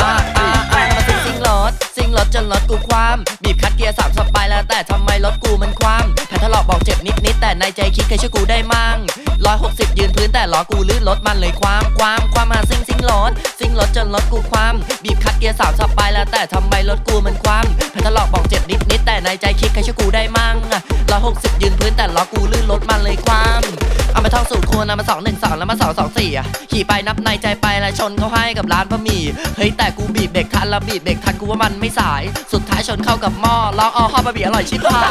อ่าอ่าอ่มาซิงซิงรถซิงรถจนรถกูความบีบคัดเกียร์สามสปายแล้วแต่ทำไมรถกูมันคว่ำแผ่นทะลอกบอกเจ็บนิดนิดแต่ในใจคิดใครช่วยกูได้มั่งร้อยหกสิบยืนพื้นแต่ล้อกูลื่นรถมันเลยความความความมาซิงซิงรถซิงรถจนรถกูคว่ำบีบคัดเกียร์สามสปายแล้วแต่ทำไมรถกูมันคว่ำแผ่นทะลอกบอกเจ็บนิดนิดแต่ในใจคิดใครช่วยกูได้มั่งร้อยหกสิบยืนพื้นแต่ล้อกูลื่นรถมันเลยความาท่องสูตรคูณเอามาสองหนึ่งสองแล้วมาสองสองสี่อะขี่ไปนับในใจไปแล้วชนเขาให้กับร้านบะหมี่เฮ้ยแต่กูบีบเบรกทันแล้วบีบเบรกทันกูว่ามันไม่สาย สุดท้ายชนเข้ากับหม้อล้ออ้อข้าวบะหมี่อร่อยชิบหาย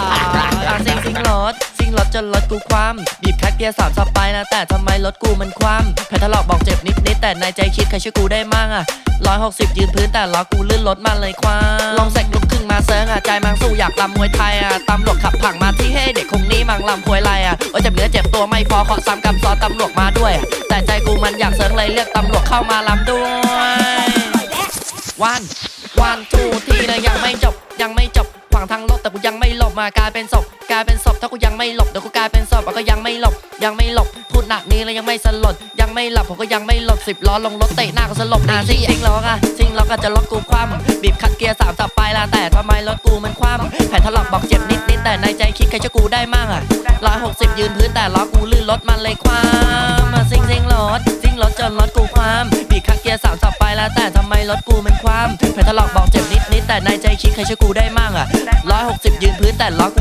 อะซิงซิงรถซิงรถจนรถกูคว่ำบีบคัดเกียร์สามสไปนะแต่ทำไมรถกูมันคว่ำแพทถลอกบอกเจ็บนิดนิดแต่ในใจคิดใครช่วยกูได้มั่งอะ ร้อยหกสิบยืนพื้นแต่ล้อกูลื่นรถมันเลยคว้าลองเสกลุกขึ้นมาเซิร์งอะใจมังสู้อยากลำมวยไทยอะตำรวจขับผังมาที่เฮ้เด็กคงนี้มังลำควยไรอะโอ้เจ็บเนื้อเจ็บตัวไม่พอขอซ้ำกำซ้อนตำรวจมาด้วย แต่ใจกูมันอยากเซิร์งเลยเรียกตำรวจเข้ามาลำด้วยวันวันทูทีเลย ยังไม่หลบมากลายเป็นศพกลายเป็นศพถ้ากูยังไม่หลบเดี๋ยวกูกลายเป็นศพอะก็ยังไม่หลบยังไม่หลบพูดหนักนี้แล้วยังไม่สลดยังไม่หลับผมก็ยังไม่หลบสิบล้อลงรถเตะหน้าก็สลบอะซิงซิงล้ออะซิงล้อก็จะรถกูคว่ำบีบคัดเกียร์สามสับไปละแต่ทำไมรถกูมันคว่ำแผ่นถลอกบอกเจ็บนิดนิดๆแต่ในใจคิดใครจะกูได้มั่งอะร้อยหกสิบยืนพื้นแต่ล้อกูลื่นรถมันเลยคว่ำอะซิงซิงรถซิงรถจนรถกูคว่ำบีบคัดเกียร์สามสับไปละแต่ทำไมรถกูมันคว่ำแผ่นถลอกบอกเจ็บนิดนิดๆแต่ในใจคิดใครจะกูได้มั่งอะร้อยหกสิบยืนพื้น แต่ล้อกู